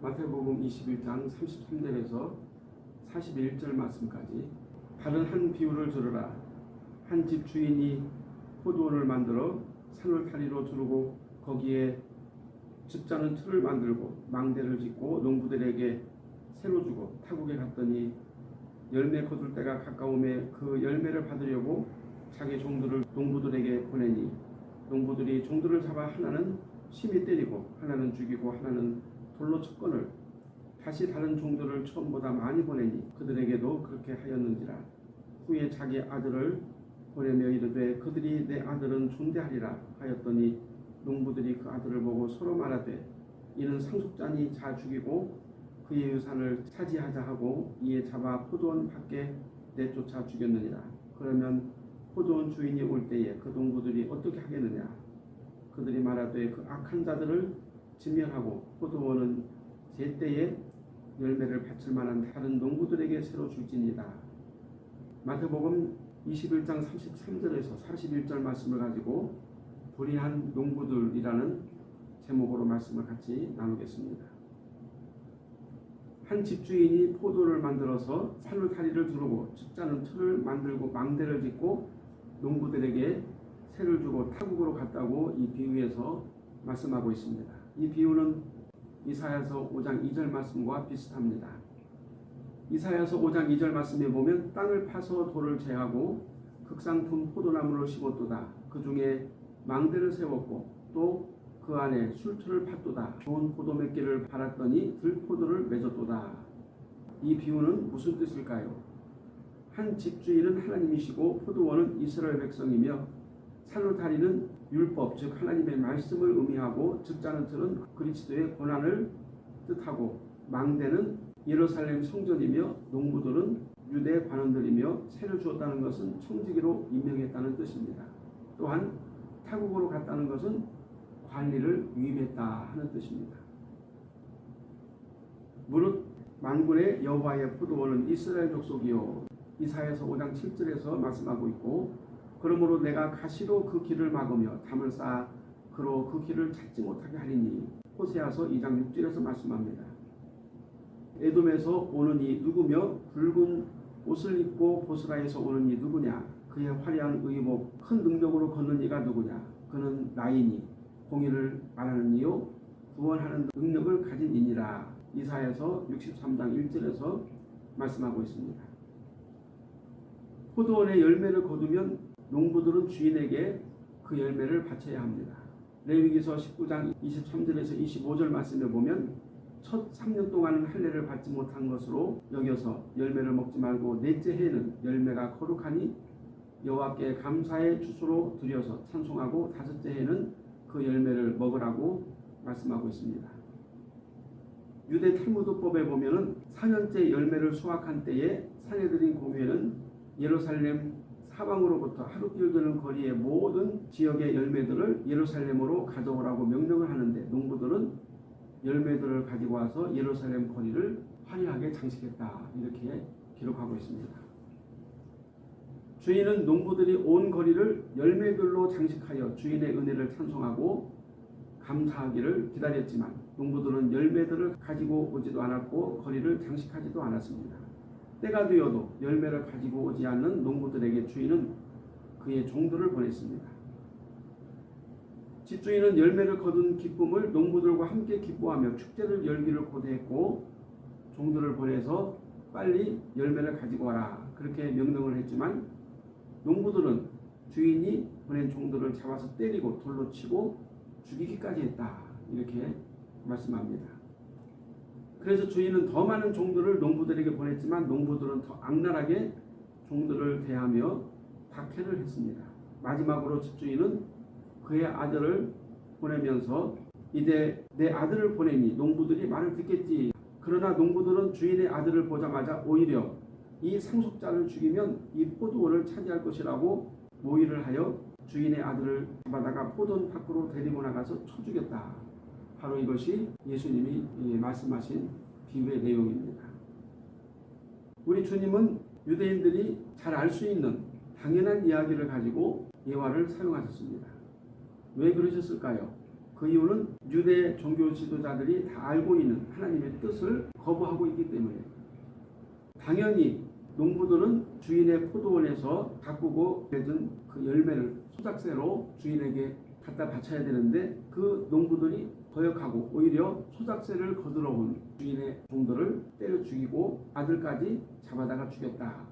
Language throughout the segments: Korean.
마태복음 21장 33절에서 41절 말씀까지 다른 한 비유를 들으라. 한 집 주인이 포도원을 만들어 산울타리로 두르고 거기에 집자는 틀을 만들고 망대를 짓고 농부들에게 새로 주고 타국에 갔더니 열매 거둘 때가 가까움에 그 열매를 받으려고 자기 종들을 농부들에게 보내니 농부들이 종들을 잡아 하나는 심히 때리고 하나는 죽이고 하나는 돌로 쳤건을 다시 다른 종들을 처음보다 많이 보내니 그들에게도 그렇게 하였는지라. 후에 자기 아들을 보내며 이르되 그들이 내 아들은 존대하리라 하였더니 농부들이 그 아들을 보고 서로 말하되 이는 상속자니 자 죽이고 그의 유산을 차지하자 하고 이에 잡아 포도원 밖에 내쫓아 죽였느니라. 그러면 포도원 주인이 올 때에 그 농부들이 어떻게 하겠느냐? 그들이 말하되 그 악한 자들을 진멸하고 포도원은 제때에 열매를 바칠 만한 다른 농부들에게 새로 줄지니다. 마태복음 21장 33절에서 41절 말씀을 가지고 불의한 농부들이라는 제목으로 말씀을 같이 나누겠습니다. 한 집주인이 포도를 만들어서 산울타리를 두르고 측자는 틀을 만들고 망대를 짓고 농부들에게 새를 주고 타국으로 갔다고 이 비유에서 말씀하고 있습니다. 이 비유는 이사야서 5장 2절 말씀과 비슷합니다. 이사야서 5장 2절 말씀에 보면 땅을 파서 돌을 제하고 극상품 포도나무를 심었도다. 그 중에 망대를 세웠고 또 그 안에 술틀을 팠도다. 좋은 포도 맺기를 바랐더니 들포도를 맺었도다. 이 비유는 무슨 뜻일까요? 한 집주인은 하나님이시고 포도원은 이스라엘 백성이며 산울타리는 율법 즉 하나님의 말씀을 의미하고 즉자는 틀은 그리스도의 고난을 뜻하고 망대는 예루살렘 성전이며 농부들은 유대 관원들이며 세를 주었다는 것은 청지기로 임명했다는 뜻입니다. 또한 타국으로 갔다는 것은 관리를 위임했다 하는 뜻입니다. 무릇 만군의 여호와의 포도원은 이스라엘 족속이요 이사야서 5장 7절에서 말씀하고 있고 그러므로 내가 가시로 그 길을 막으며 담을 쌓아 그로 그 길을 찾지 못하게 하리니 호세아서 2장 6절에서 말씀합니다. 에돔에서 오는 이 누구며 붉은 옷을 입고 보스라에서 오는 이 누구냐 그의 화려한 의복 큰 능력으로 걷는 이가 누구냐 그는 나이니 공의를 말하는 이요 구원하는 능력을 가진 이니라 이사야서 63장 1절에서 말씀하고 있습니다. 포도원의 열매를 거두면 농부들은 주인에게 그 열매를 바쳐야 합니다. 레위기서 19장 23절에서 25절 말씀에 보면 첫 3년 동안은 할례를 받지 못한 것으로 여겨서 열매를 먹지 말고 넷째 해는 열매가 거룩하니 여호와께 감사의 주소로 드려서 찬송하고 다섯째 해는 그 열매를 먹으라고 말씀하고 있습니다. 유대 탈무드법에 보면은 4년째 열매를 수확한 때에 사내들인 공회는 예루살렘 사방으로부터 하루길 드는 거리의 모든 지역의 열매들을 예루살렘으로 가져오라고 명령을 하는데 농부들은 열매들을 가지고 와서 예루살렘 거리를 화려하게 장식했다 이렇게 기록하고 있습니다. 주인은 농부들이 온 거리를 열매들로 장식하여 주인의 은혜를 찬송하고 감사하기를 기다렸지만 농부들은 열매들을 가지고 오지도 않았고 거리를 장식하지도 않았습니다. 때가 되어도 열매를 가지고 오지 않는 농부들에게 주인은 그의 종들을 보냈습니다. 집주인은 열매를 거둔 기쁨을 농부들과 함께 기뻐하며 축제를 열기를 고대했고 종들을 보내서 빨리 열매를 가지고 와라 그렇게 명령을 했지만 농부들은 주인이 보낸 종들을 잡아서 때리고 돌로 치고 죽이기까지 했다 이렇게 말씀합니다. 그래서 주인은 더 많은 종들을 농부들에게 보냈지만 농부들은 더 악랄하게 종들을 대하며 박해를 했습니다. 마지막으로 집주인은 그의 아들을 보내면서 이제 내 아들을 보내니 농부들이 말을 듣겠지. 그러나 농부들은 주인의 아들을 보자마자 오히려 이 상속자를 죽이면 이 포도원을 차지할 것이라고 모의를 하여 주인의 아들을 잡아다가 포도원 밖으로 데리고 나가서 쳐 죽였다. 바로 이것이 예수님이 말씀하신 비유의 내용입니다. 우리 주님은 유대인들이 잘 알 수 있는 당연한 이야기를 가지고 예화를 사용하셨습니다. 왜 그러셨을까요? 그 이유는 유대 종교 지도자들이 다 알고 있는 하나님의 뜻을 거부하고 있기 때문에 당연히 농부들은 주인의 포도원에서 가꾸고 맺은 그 열매를 소작새로 주인에게 갖다 바쳐야 되는데 그 농부들이 거역하고 오히려 소작새를 거들어 온 주인의 종들을 때려 죽이고 아들까지 잡아다가 죽였다.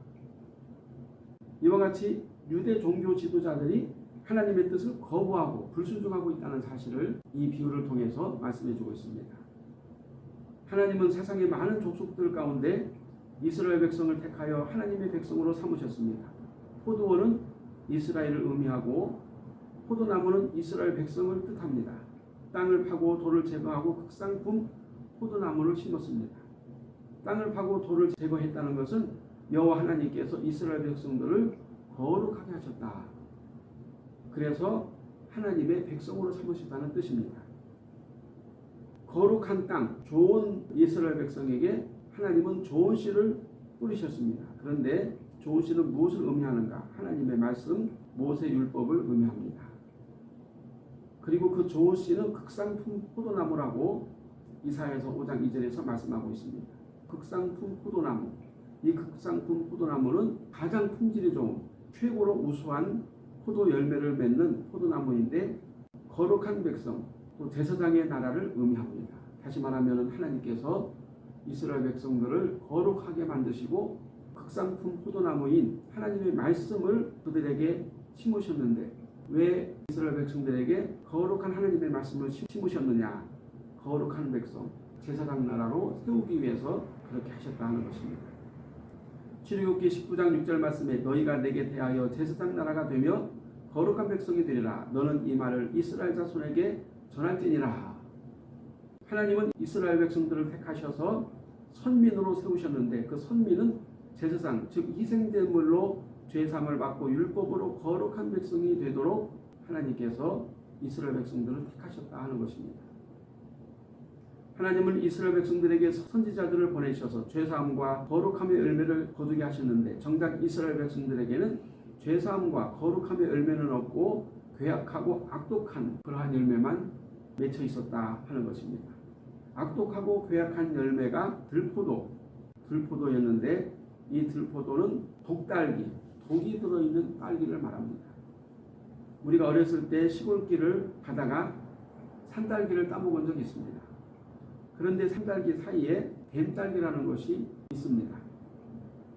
이와 같이 유대 종교 지도자들이 하나님의 뜻을 거부하고 불순종하고 있다는 사실을 이 비유를 통해서 말씀해 주고 있습니다. 하나님은 세상의 많은 족속들 가운데 이스라엘 백성을 택하여 하나님의 백성으로 삼으셨습니다. 포도원은 이스라엘을 의미하고 포도나무는 이스라엘 백성을 뜻합니다. 땅을 파고 돌을 제거하고 극상품 포도나무를 심었습니다. 땅을 파고 돌을 제거했다는 것은 여호와 하나님께서 이스라엘 백성들을 거룩하게 하셨다. 그래서 하나님의 백성으로 삼으셨다는 뜻입니다. 거룩한 땅, 좋은 이스라엘 백성에게 하나님은 좋은 씨를 뿌리셨습니다. 그런데 좋은 씨는 무엇을 의미하는가? 하나님의 말씀, 모세 율법을 의미합니다. 그리고 그 좋은 씨는 극상품 포도나무라고 이사야서 5장 2절에서 말씀하고 있습니다. 극상품 포도나무. 이 극상품 포도나무는 가장 품질이 좋은 최고로 우수한 포도 열매를 맺는 포도나무인데 거룩한 백성 또 제사장의 나라를 의미합니다. 다시 말하면 하나님께서 이스라엘 백성들을 거룩하게 만드시고 극상품 포도나무인 하나님의 말씀을 그들에게 심으셨는데 왜 이스라엘 백성들에게 거룩한 하나님의 말씀을 심으셨느냐? 거룩한 백성 제사장 나라로 세우기 위해서 그렇게 하셨다는 것입니다. 출애굽기 19장 6절 말씀에 너희가 내게 대하여 제사장 나라가 되며 거룩한 백성이 되리라 너는 이 말을 이스라엘 자손에게 전할지니라 하나님은 이스라엘 백성들을 택하셔서 선민으로 세우셨는데 그 선민은 제사장 즉 희생제물로 죄삼을 받고 율법으로 거룩한 백성이 되도록 하나님께서 이스라엘 백성들을 택하셨다 하는 것입니다. 하나님은 이스라엘 백성들에게 선지자들을 보내셔서 죄 사함과 거룩함의 열매를 거두게 하셨는데 정작 이스라엘 백성들에게는 죄 사함과 거룩함의 열매는 없고 괴악하고 악독한 그러한 열매만 맺혀 있었다 하는 것입니다. 악독하고 괴악한 열매가 들포도, 들포도였는데 이 들포도는 독딸기, 독이 들어있는 딸기를 말합니다. 우리가 어렸을 때 시골길을 가다가 산딸기를 따먹은 적이 있습니다. 그런데 산딸기 사이에 뱀딸기라는 것이 있습니다.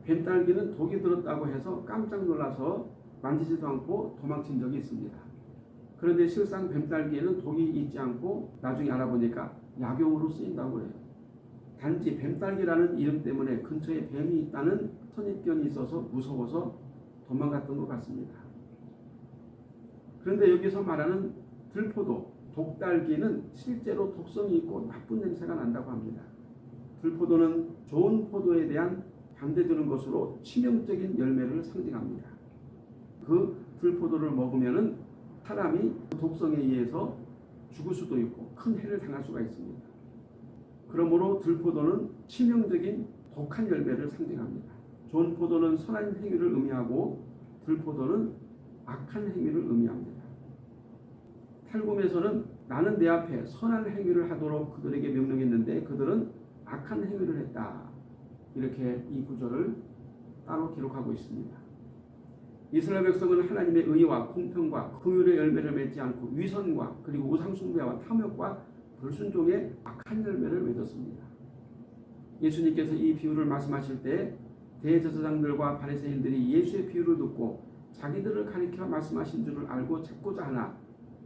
뱀딸기는 독이 들었다고 해서 깜짝 놀라서 만지지도 않고 도망친 적이 있습니다. 그런데 실상 뱀딸기에는 독이 있지 않고 나중에 알아보니까 약용으로 쓰인다고 해요. 단지 뱀딸기라는 이름 때문에 근처에 뱀이 있다는 선입견이 있어서 무서워서 도망갔던 것 같습니다. 그런데 여기서 말하는 들포도, 독딸기는 실제로 독성이 있고 나쁜 냄새가 난다고 합니다. 들포도는 좋은 포도에 대한 반대되는 것으로 치명적인 열매를 상징합니다. 그 들포도를 먹으면은 사람이 독성에 의해서 죽을 수도 있고 큰 해를 당할 수가 있습니다. 그러므로 들포도는 치명적인 독한 열매를 상징합니다. 좋은 포도는 선한 행위를 의미하고 들포도는 악한 행위를 의미합니다. 탈곰에서는 나는 내 앞에 선한 행위를 하도록 그들에게 명령했는데 그들은 악한 행위를 했다. 이렇게 이 구절을 따로 기록하고 있습니다. 이스라엘 백성은 하나님의 의와 공평과 긍휼의 열매를 맺지 않고 위선과 그리고 우상숭배와 탐욕과 불순종의 악한 열매를 맺었습니다. 예수님께서 이 비유를 말씀하실 때 대제사장들과 바리새인들이 예수의 비유를 듣고 자기들을 가리켜 말씀하신 줄을 알고 찾고자 하나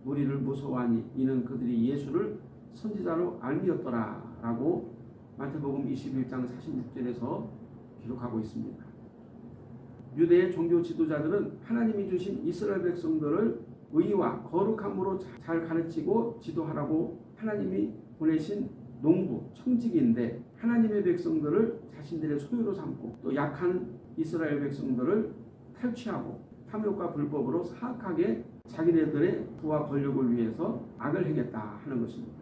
무리를 무서워하니 이는 그들이 예수를 선지자로 알미었더라라고 마태복음 21장 46절에서 기록하고 있습니다. 유대의 종교 지도자들은 하나님이 주신 이스라엘 백성들을 의와 거룩함으로 잘 가르치고 지도하라고 하나님이 보내신 농부, 청직인데 하나님의 백성들을 자신들의 소유로 삼고 또 약한 이스라엘 백성들을 탈취하고 탐욕과 불법으로 사악하게 자기네들의 부와 권력을 위해서 악을 행했다 하는 것입니다.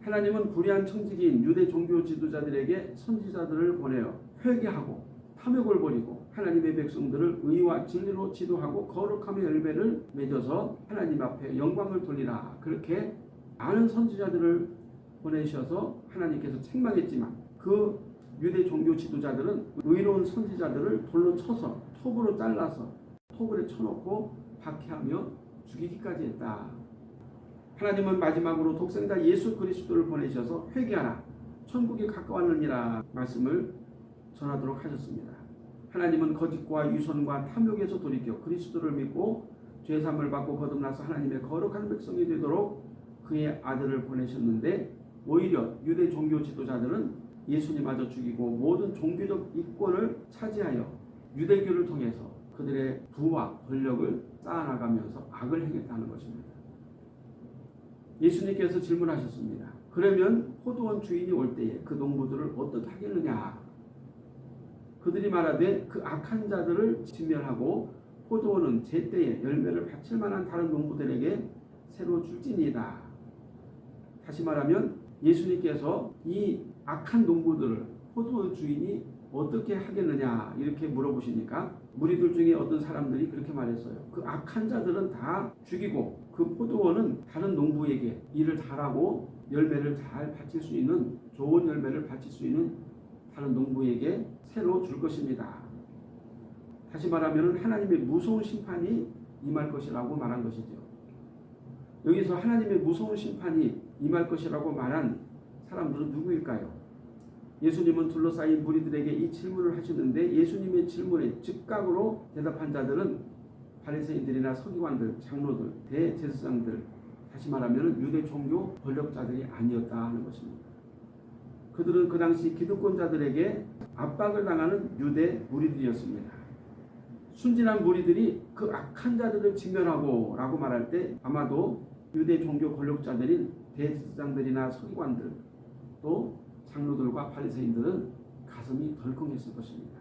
하나님은 불의한 청지기인 유대 종교 지도자들에게 선지자들을 보내어 회개하고 탐욕을 버리고 하나님의 백성들을 의와 진리로 지도하고 거룩함의 열매를 맺어서 하나님 앞에 영광을 돌리라. 그렇게 많은 선지자들을 보내셔서 하나님께서 책망했지만 그 유대 종교 지도자들은 의로운 선지자들을 돌로 쳐서 톱으로 잘라서 톱을 쳐놓고 박해하며 죽이기까지 했다. 하나님은 마지막으로 독생자 예수 그리스도를 보내셔서 회개하라. 천국이 가까웠느니라 말씀을 전하도록 하셨습니다. 하나님은 거짓과 유선과 탐욕에서 돌이켜 그리스도를 믿고 죄삼을 받고 거듭나서 하나님의 거룩한 백성이 되도록 그의 아들을 보내셨는데 오히려 유대 종교 지도자들은 예수님마저 죽이고 모든 종교적 이권을 차지하여 유대교를 통해서 그들의 부와 권력을 쌓아나가면서 악을 행했다는 것입니다. 예수님께서 질문하셨습니다. 그러면 포도원 주인이 올 때에 그 농부들을 어떻게 하겠느냐? 그들이 말하되 그 악한 자들을 진멸하고 포도원은 제때에 열매를 바칠 만한 다른 농부들에게 새로 줄지니이다. 다시 말하면 예수님께서 이 악한 농부들을 포도원 주인이 어떻게 하겠느냐 이렇게 물어보시니까 무리들 중에 어떤 사람들이 그렇게 말했어요. 그 악한 자들은 다 죽이고 그 포도원은 다른 농부에게 일을 잘하고 열매를 잘 바칠 수 있는 좋은 열매를 바칠 수 있는 다른 농부에게 새로 줄 것입니다. 다시 말하면 하나님의 무서운 심판이 임할 것이라고 말한 것이죠. 여기서 하나님의 무서운 심판이 임할 것이라고 말한 사람들은 누구일까요? 예수님은 둘러싸인 무리들에게 이 질문을 하시는데 예수님의 질문에 즉각으로 대답한 자들은 바리새인들이나 서기관들, 장로들, 대제사장들, 다시 말하면 유대 종교 권력자들이 아니었다 하는 것입니다. 그들은 그 당시 기득권자들에게 압박을 당하는 유대 무리들이었습니다. 순진한 무리들이 그 악한 자들을 직면하고 라고 말할 때 아마도 유대 종교 권력자들인 대제사장들이나 서기관들 또 장로들과 바리새인들은 가슴이 덜컹했을 것입니다.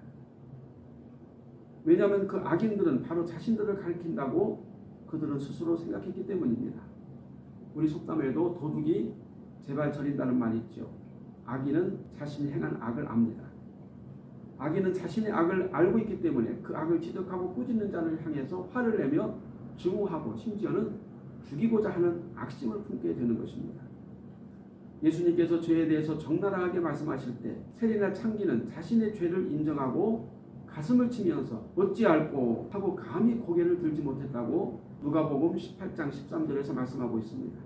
왜냐하면 그 악인들은 바로 자신들을 가리킨다고 그들은 스스로 생각했기 때문입니다. 우리 속담에도 도둑이 제발 저린다는 말이 있죠. 악인은 자신이 행한 악을 압니다. 악인은 자신의 악을 알고 있기 때문에 그 악을 지적하고 꾸짖는 자를 향해서 화를 내며 증오하고 심지어는 죽이고자 하는 악심을 품게 되는 것입니다. 예수님께서 죄에 대해서 적나라하게 말씀하실 때 세리나 창기는 자신의 죄를 인정하고 가슴을 치면서 어찌 알고 하고 감히 고개를 들지 못했다고 누가복음 18장 13절에서 말씀하고 있습니다.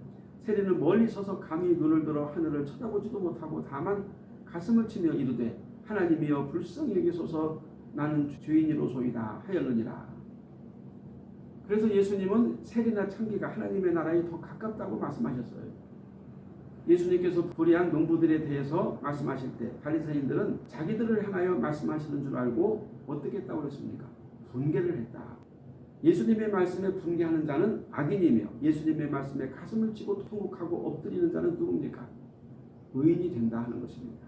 세리는 멀리 서서 감히 눈을 들어 하늘을 쳐다보지도 못하고 다만 가슴을 치며 이르되 하나님이여 불쌍히 여기소서 나는 죄인이로소이다 하였느니라. 그래서 예수님은 세리나 창기가 하나님의 나라에 더 가깝다고 말씀하셨어요. 예수님께서 불의한 농부들에 대해서 말씀하실 때 바리새인들은 자기들을 향하여 말씀하시는 줄 알고 어떻게 했다고 그랬습니까? 분개를 했다. 예수님의 말씀에 분개하는 자는 악인이며 예수님의 말씀에 가슴을 치고 통곡하고 엎드리는 자는 누굽니까? 의인이 된다 하는 것입니다.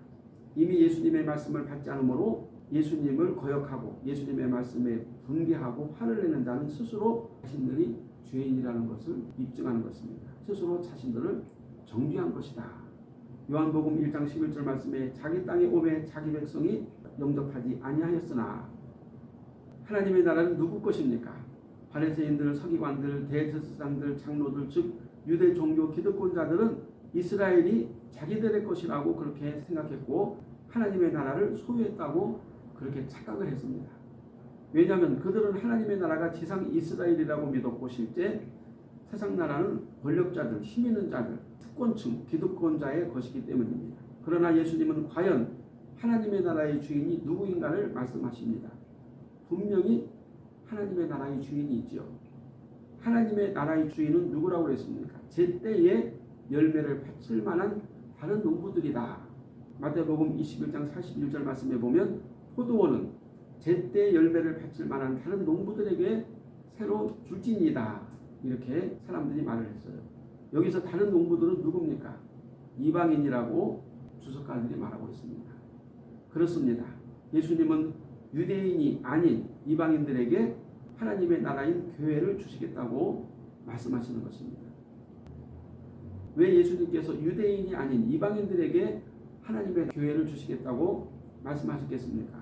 이미 예수님의 말씀을 받지 않으므로 예수님을 거역하고 예수님의 말씀에 분개하고 화를 내는 자는 스스로 자신들이 죄인이라는 것을 입증하는 것입니다. 스스로 자신들을 정죄한 것이다. 요한복음 1장 11절 말씀에 자기 땅에 오매 자기 백성이 영접하지 아니하였으나 하나님의 나라는 누구 것입니까? 바리새인들, 서기관들, 대제사장들, 장로들 즉 유대 종교 기득권자들은 이스라엘이 자기들의 것이라고 그렇게 생각했고 하나님의 나라를 소유했다고 그렇게 착각을 했습니다. 왜냐하면 그들은 하나님의 나라가 지상 이스라엘이라고 믿었고 실제 세상 나라는 권력자들, 힘 있는 자들, 특권층, 기득권자의 것이기 때문입니다. 그러나 예수님은 과연 하나님의 나라의 주인이 누구인가를 말씀하십니다. 분명히 하나님의 나라의 주인이 있죠. 하나님의 나라의 주인은 누구라고 그랬습니까? 제때에 열매를 바칠 만한 다른 농부들이다. 마태복음 21장 41절 말씀에 보면 포도원은 제때 열매를 바칠 만한 다른 농부들에게 새로 줄지니다. 이렇게 사람들이 말을 했어요. 여기서 다른 농부들은 누굽니까? 이방인이라고 주석가들이 말하고 있습니다. 그렇습니다. 예수님은 유대인이 아닌 이방인들에게 하나님의 나라인 교회를 주시겠다고 말씀하시는 것입니다. 왜 예수님께서 유대인이 아닌 이방인들에게 하나님의 교회를 주시겠다고 말씀하셨겠습니까?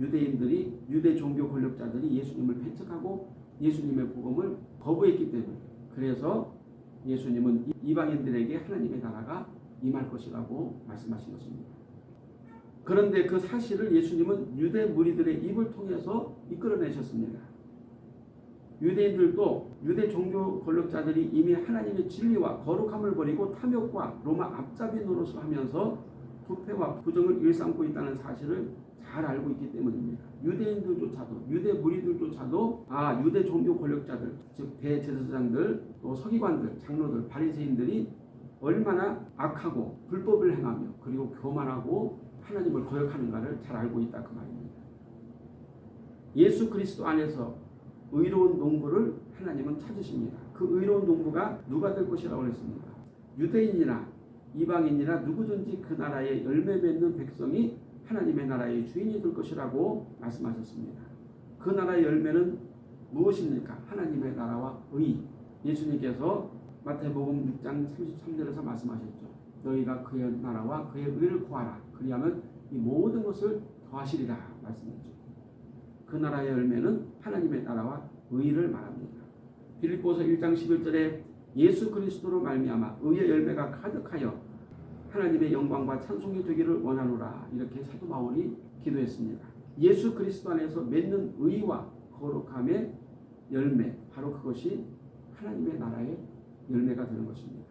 유대인들이 유대 종교 권력자들이 예수님을 배척하고 예수님의 복음을 거부했기 때문에 그래서 예수님은 이- 이방인들에게 하나님의 나라가 임할 것이라고 말씀하신 것입니다. 그런데 그 사실을 예수님은 유대 무리들의 입을 통해서 이끌어내셨습니다. 유대인들도 유대 종교 권력자들이 이미 하나님의 진리와 거룩함을 버리고 탐욕과 로마 앞잡이 노릇을 하면서 부패와 부정을 일삼고 있다는 사실을 잘 알고 있기 때문입니다. 유대인들조차도 유대 무리들조차도 아 유대 종교 권력자들 즉 대제사장들 또 서기관들 장로들 바리새인들이 얼마나 악하고 불법을 행하며 그리고 교만하고 하나님을 거역하는가를 잘 알고 있다 그 말입니다. 예수 그리스도 안에서 의로운 농부를 하나님은 찾으십니다. 그 의로운 농부가 누가 될 것이라고 했습니다. 유대인이나 이방인이나 누구든지 그 나라에 열매 맺는 백성이 하나님의 나라의 주인이 될 것이라고 말씀하셨습니다. 그 나라의 열매는 무엇입니까? 하나님의 나라와 의. 예수님께서 마태복음 6장 33절에서 말씀하셨죠. 너희가 그의 나라와 그의 의를 구하라. 그리하면 이 모든 것을 더하시리라 말씀했죠. 그 나라의 열매는 하나님의 나라와 의를 말합니다. 빌립보서 1장 11절에 예수 그리스도로 말미암아 의의 열매가 가득하여 하나님의 영광과 찬송이 되기를 원하노라 이렇게 사도 바울이 기도했습니다. 예수 그리스도 안에서 맺는 의와 거룩함의 열매 바로 그것이 하나님의 나라의 열매가 되는 것입니다.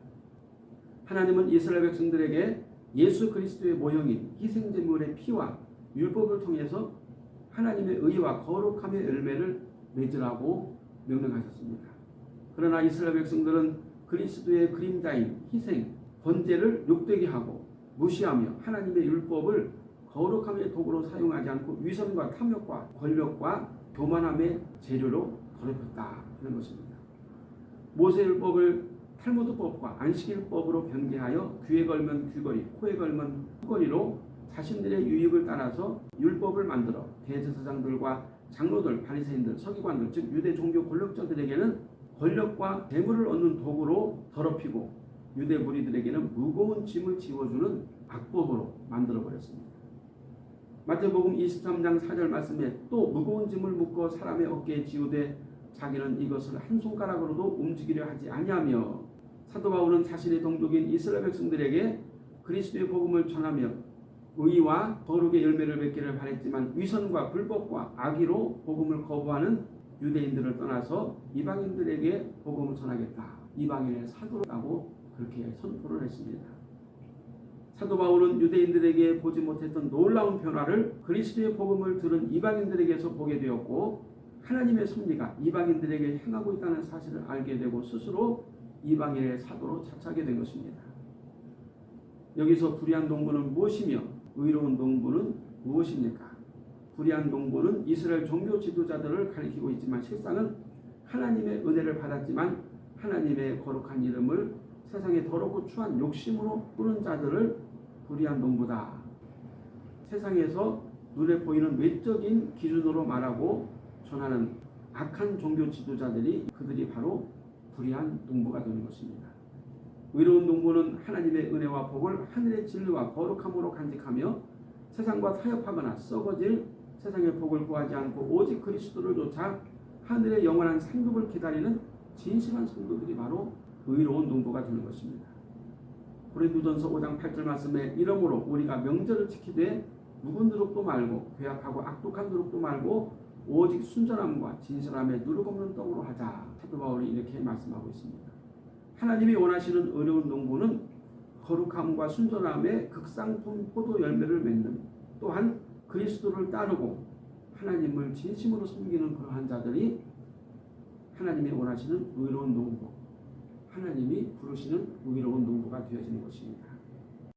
하나님은 이스라엘 백성들에게 예수 그리스도의 모형인 희생 제물의 피와 율법을 통해서 하나님의 의와 거룩함의 열매를 맺으라고 명령하셨습니다. 그러나 이스라엘 백성들은 그리스도의 그림자인 희생, 번제를 욕되게 하고 무시하며 하나님의 율법을 거룩함의 도구로 사용하지 않고 위선과 탐욕과 권력과 교만함의 재료로 더럽혔다 하는 것입니다. 모세율법을 탈무드법과 안식일법으로 변개하여 귀에 걸면 귀걸이, 코에 걸면 코걸이로 자신들의 유익을 따라서 율법을 만들어 대제사장들과 장로들, 바리새인들, 서기관들 즉 유대 종교 권력자들에게는 권력과 재물을 얻는 도구로 더럽히고 유대 무리들에게는 무거운 짐을 지워주는 악법으로 만들어 버렸습니다. 마태복음 23장 4절 말씀에 또 무거운 짐을 묶어 사람의 어깨에 지우되 자기는 이것을 한 손가락으로도 움직이려 하지 아니하며 사도 바울은 자신의 동족인 이스라엘 백성들에게 그리스도의 복음을 전하며 의와 거룩의 열매를 맺기를 바랬지만 위선과 불법과 악의로 복음을 거부하는 유대인들을 떠나서 이방인들에게 복음을 전하겠다. 이방인의 사도라고 그렇게 선포를 했습니다. 사도 바울은 유대인들에게 보지 못했던 놀라운 변화를 그리스도의 복음을 들은 이방인들에게서 보게 되었고 하나님의 섭리가 이방인들에게 행하고 있다는 사실을 알게 되고 스스로 이방인의 사도로 차차게 된 것입니다. 여기서 불의한 농부는 무엇이며 의로운 농부는 무엇입니까? 불의한 농부는 이스라엘 종교 지도자들을 가리키고 있지만 실상은 하나님의 은혜를 받았지만 하나님의 거룩한 이름을 세상에 더럽고 추한 욕심으로 꾸는 자들을 불의한 농부다. 세상에서 눈에 보이는 외적인 기준으로 말하고 전하는 악한 종교 지도자들이 그들이 바로 불의한 농부가 되는 것입니다. 의로운 농부는 하나님의 은혜와 복을 하늘의 진리와 거룩함으로 간직하며 세상과 타협하거나 썩어질 세상의 복을 구하지 않고 오직 그리스도를 쫓아 하늘의 영원한 상급을 기다리는 진실한 성도들이 바로 의로운 농부가 되는 것입니다. 고린도전서 5장 8절 말씀에 이러므로 우리가 명절을 지키되 묵은 누룩도 말고 괴악하고 악독한 누룩도 말고 오직 순전함과 진실함에 누룩 없는 떡으로 하자. 사도 바울이 이렇게 말씀하고 있습니다. 하나님이 원하시는 의로운 농부는 거룩함과 순전함의 극상품 포도 열매를 맺는 또한 그리스도를 따르고 하나님을 진심으로 섬기는 그러한 자들이 하나님이 원하시는 의로운 농부, 하나님이 부르시는 의로운 농부가 되어지는 것입니다.